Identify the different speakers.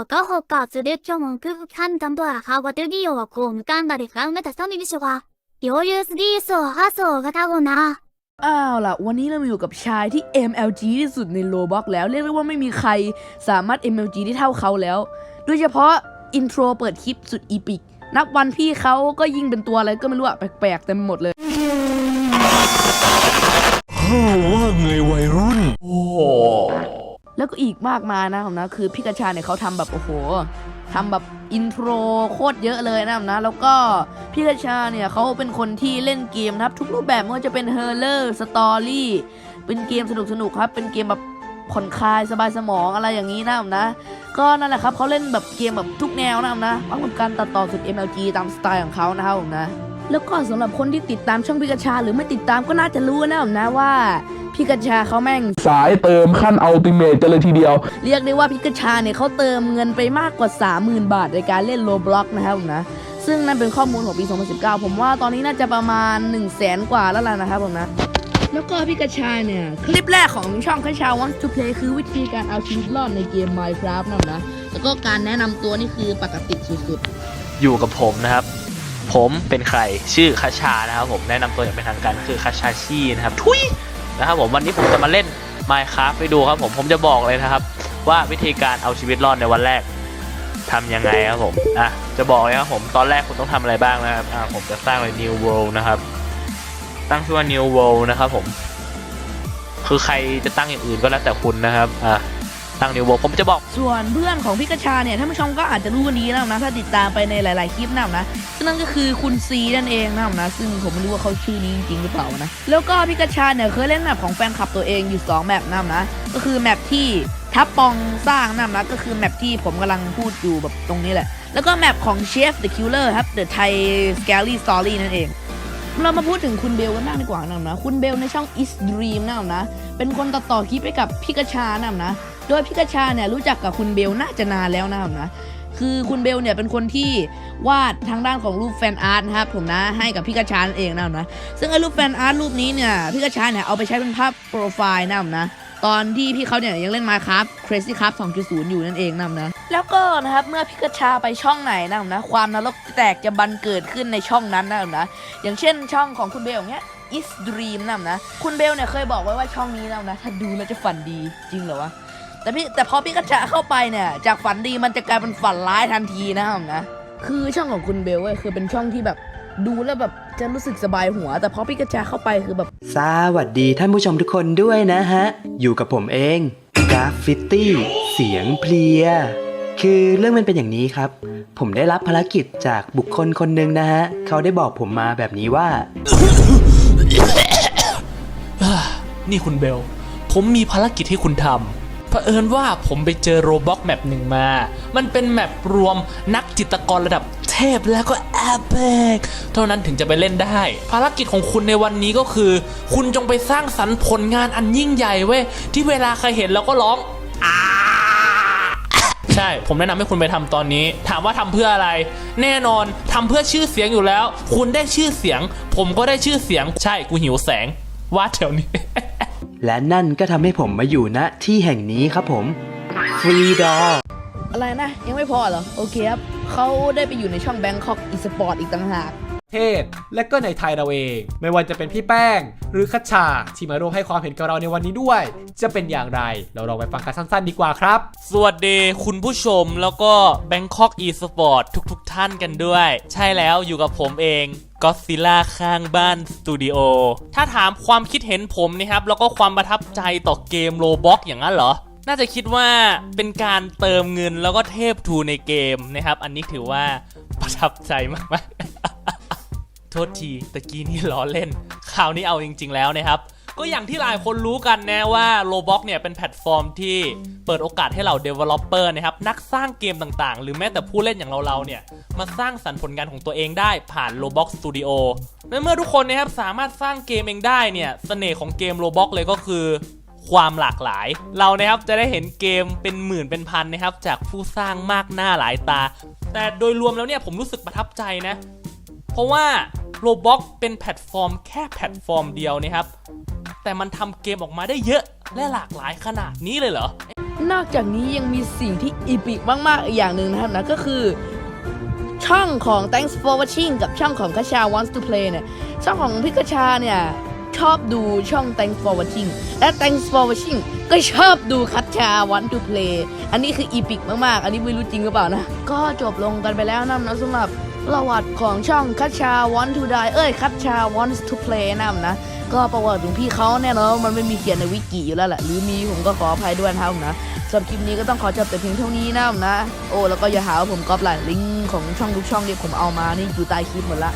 Speaker 1: 어떠호 가스를 평온급 한담도아 하와드기요와 곰간다리 강메타 섬이비시와 요유스기소 하소가 타고나อยู่ว่าคงกัน
Speaker 2: ได้แฟนเมตาวย่อยยุ่ยสุดที่สู้ฮัล่ะ วันนี้เราอยู่กับชายที่ MLG ที่สุดในโลบ็อกแล้ว เรียกได้ว่าไม่มีใครสามารถ MLG ได้เท่าเขาแล้ว โดยเฉพาะอินโทรเปิดคลิปสุดอีพิก นับวันพี่เขาก็ยิงเป็นตัวอะไรก็ไม่รู้อะแปลกๆเต็มหมดเลย
Speaker 3: ว่าไงวัยรุ่น
Speaker 2: ก็อีกมากมายนะครับนะคือพี่กระชาเนี่ยเขาทำแบบโอ้โหทำแบบอินโทรโคตรเยอะเลยนะครับนะแล้วก็พี่กระชาเนี่ยเขาเป็นคนที่เล่นเกมนะครับ ทุกรูปแบบไม่ว่าจะเป็นเฮอร์เลอร์สตอรี่เป็นเกมสนุกๆครับ เป็นเกมแบบผ่อนคลายสบายสมองอะไรอย่างนี้นะครับนะ ก็นั่นแหละครับเขาเล่นแบบเกมแบบทุกแนวนะครับนะพร้อมกับการตัดต่อสุด MLG ตามสไตล์ของเขานะครับผมนะ แล้วก็สำหรับคนที่ติดตามช่องพิกาชา หรือไม่ติดตามก็น่าจะรู้นะครับนะว่าพิกาชาเขาแม่ง
Speaker 4: สายเติมขั้นอัลติเมทกันเลยทีเดียว
Speaker 2: เรียกได้ว่าพิกาชาเนี่ยเขาเติมเงินไปมากกว่า 30,000 บาทในการเล่นโลบล็อกนะครับผมนะซึ่งนั่นเป็นข้อมูลของปี 2019 ผมว่าตอนนี้น่าจะประมาณ 1 0 0 0 0แสนกว่าแล้วล่ะนะครับผมนะแล้วก็พิกาชาเนี่ย คลิปแรกของช่องคาชา want to play คือวิธีการเอาชีวิตรอดในเกม Minecraft นะนะ แล้วก็การแนะนำตัวนี่คือปกติสุด
Speaker 5: อยู่กับผมนะครับ ผมเป็นใครชื่อคาชานะครับผมแนะนำตัวอย่างเป็นทางการคือคาชาชีนะครับทุยนะครับผมวันนี้ผมจะมาเล่น Minecraft ไปดูครับผมผมจะบอกเลยนะครับ ว่าวิธีการเอาชีวิตรอดในวันแรกทำยังไงครับผมอะจะบอกเลยครับผมตอนแรกคุณต้องทำอะไรบ้างนะครับอะผมจะสร้างเป็น New World นะครับ ตั้งชื่อว่า New World นะครับผม คือใครจะตั้งอย่างอื่นก็แล้วแต่คุณนะครับอะ ตั้ง New World ผมจะบอก
Speaker 2: ส่วนเพื่อนของพิกาชาเนี่ยท่านผู้ชมก็อาจจะรู้กันดีแล้วนะ ถ้าติดตามไปในหลาย ๆ คลิปนะครับนะซึ่งนั่นก็คือคุณซีนั่นเองนะครับนะ ซึ่งผมไม่รู้ว่าเขาชื่อนี้จริงๆหรือเปล่านะ แล้วก็พิกาชาเนี่ยเคยเล่นแมปของแฟนคลับตัวเองอยู่2แมปนะครับนะ ก็คือแมปที่ทับปองสร้างนะครับนะก็คือแมปที่ผมกำลังพูดอยู่แบบตรงนี้แหละ แล้วก็แมปของ Chef the Killer ครับ The Thai Scary Story นั่นเองเรามาพูดถึงคุณเบลกันบ้างดีกว่านะนะ คุณเบลในช่อง Is Dream นะนะ เป็นคนตัดต่อคลิปให้กับพิกาชานะนะ โดยพิกาชาเนี่ยรู้จักกับคุณเบลน่าจะนานแล้วนะครับนะคือคุณเบลเนี่ยเป็นคนที่วาดทางด้านของรูปแฟนอาร์ตนะครับผมนะให้กับพิกาชานเองนะครับนะซึ่งไอ้รูปแฟนอาร์ตรูปนี้เนี่ยพิกาชาเนี่ยเอาไปใช้เป็นภาพโปรไฟล์นะครับนะตอนที่พี่เขาเนี่ยยังเล่นมาครับ Crazy Cup 2.0 อยู่นั่นเองนะครับนะ แล้วก็นะครับเมื่อพิกาชาไปช่องไหนนะครับนะ ความนรกแตกจะบันเกิดขึ้นในช่องนั้นนะครับนะ อย่างเช่นช่องของคุณเบลอย่างเงี้ย is dream นะครับนะ คุณเบลเนี่ยเคยบอกไว้ว่าช่องนี้นะครับนะ ถ้าดูแล้วจะฝันดีจริงเหรอวะ แต่พี่แต่พอพี่กระชาเข้าไปเนี่ย จากฝันดีมันจะกลายเป็นฝันร้ายทันทีนะครับนะ คือช่องของคุณเบลเว้ยคือเป็นช่องที่แบบดูแล้วแบบจะรู้สึกสบายหัว แต่พอพี่กระชาเข้าไปคือแบบ
Speaker 6: สวัสดีท่านผู้ชมทุกคนด้วยนะฮะ อยู่กับผมเองกราฟฟิตี้เสียงเพลีย คือเรื่องมันเป็นอย่างนี้ครับ ผมได้รับภารกิจจากบุคคลคนหนึ่งนะฮะ เขาได้บอกผมมาแบบนี้ว่า
Speaker 7: นี่คุณเบล ผมมีภารกิจให้คุณทำ เผอิญว่าผมไปเจอโรบ็อกแมปหนึ่งมา มันเป็นแมปรวมนักจิตกรระดับเทพแล้วก็แอปเปกเท่านั้นถึงจะไปเล่นได้ ภารกิจของคุณในวันนี้ก็คือ คุณจงไปสร้างสรรค์ผลงานอันยิ่งใหญ่เว้ย ที่เวลาใครเห็นแล้วก็ร้องอใช่ ผมแนะนำให้คุณไปทำตอนนี้ ถามว่าทำเพื่ออะไร แน่นอนทำเพื่อชื่อเสียงอยู่แล้ว คุณได้ชื่อเสียง ผมก็ได้ชื่อเสียง ใช่ กูหิวแสง ว่าแถวนี้
Speaker 6: และนั่นก็ทำให้ผมมาอยู่ณที่แห่งนี้ครับผมฟรีดอ
Speaker 2: อะไรนะ ยังไม่พอเหรอ โอเคครับ เขาได้ไปอยู่ในช่อง Bangkok Esport อีกต่างหาก
Speaker 8: เทศ และก็ในไทยเราเอง ไม่ว่าจะเป็นพี่แป้ง หรือคัชชา ที่มาร่วมให้ความเห็นกับเราในวันนี้ด้วย จะเป็นอย่างไร เราลองไปฟังกันสั้น ๆ ดีกว่าครับ
Speaker 7: สวัสดีคุณผู้ชมแล้วก็ Bangkok eSport ทุกๆทท่านกันด้วย ใช่แล้วอยู่กับผมเอง ก็ซิล่าข้างบ้านสตูดิโอ ถ้าถามความคิดเห็นผมนะครับ แล้วก็ความประทับใจต่อเกมโลบ็อกอย่างนั้นเหรอ น่าจะคิดว่าเป็นการเติมเงินแล้วก็เทพทูในเกมนะครับ อันนี้ถือว่าประทับใจมากๆ โทษทีตะกี้นี่ล้อเล่น คราวนี้เอาจริง ๆ แล้วนะครับ ก็อย่างที่หลายคนรู้กันนะว่า Roblox เนี่ยเป็นแพลตฟอร์มที่เปิดโอกาสให้เรา Developer นะครับนักสร้างเกมต่างๆ หรือแม้แต่ผู้เล่นอย่างเราๆเนี่ยมาสร้างสรรค์ผลงานของตัวเองได้ผ่าน Roblox Studio และเมื่อทุกคนนะครับสามารถสร้างเกมเองได้เนี่ยเสน่ห์ของเกม Roblox เลยก็คือความหลากหลาย เรานะครับจะได้เห็นเกมเป็นหมื่นเป็นพันนะครับจากผู้สร้างมากหน้าหลายตา แต่โดยรวมแล้วเนี่ยผมรู้สึกประทับใจนะ เพราะว่า Roblox เป็นแพลตฟอร์มแค่แพลตฟอร์มเดียวนะครับ แต่มันทำเกมออกมาได้เยอะและหลากหลายขนาดนี้เลยเหรอ
Speaker 2: นอกจากนี้ยังมีสิ่งที่อีพิกมาก ๆ อีกอย่างหนึ่งนะครับนะก็คือ ช่องของ Thanks for watching กับช่องของคัชชา wants to play เนี่ย ช่องของพี่คัชาเนี่ยชอบดูช่อง Thanks for watching และ Thanks for watching ก็ชอบดูคัชชา want to play อันนี้คืออีพิกมาก ๆ อันนี้ไม่รู้จริงหรือเปล่านะ ก็จบลงกันไปแล้วนะนะสำหรับ ประวัติของช่องคัชชาวอนทูไดเอ้ยคัชชา wants to play นะนะ ก็ประวัติของพี่เขาแน่นอนมันไม่มีเขียนในวิกิอยู่แล้วแหละหรือมีผมก็ขออภัยด้วยนะครับนะสำหรับคลิปนี้ก็ต้องขอจบแต่เพียงเท่านี้นะนะ โอ้แล้วก็อย่าหาว่าผมก๊อปหลายลิงก์ของช่องทุกช่องที่ผมเอามานี่อยู่ใต้คลิปหมดละ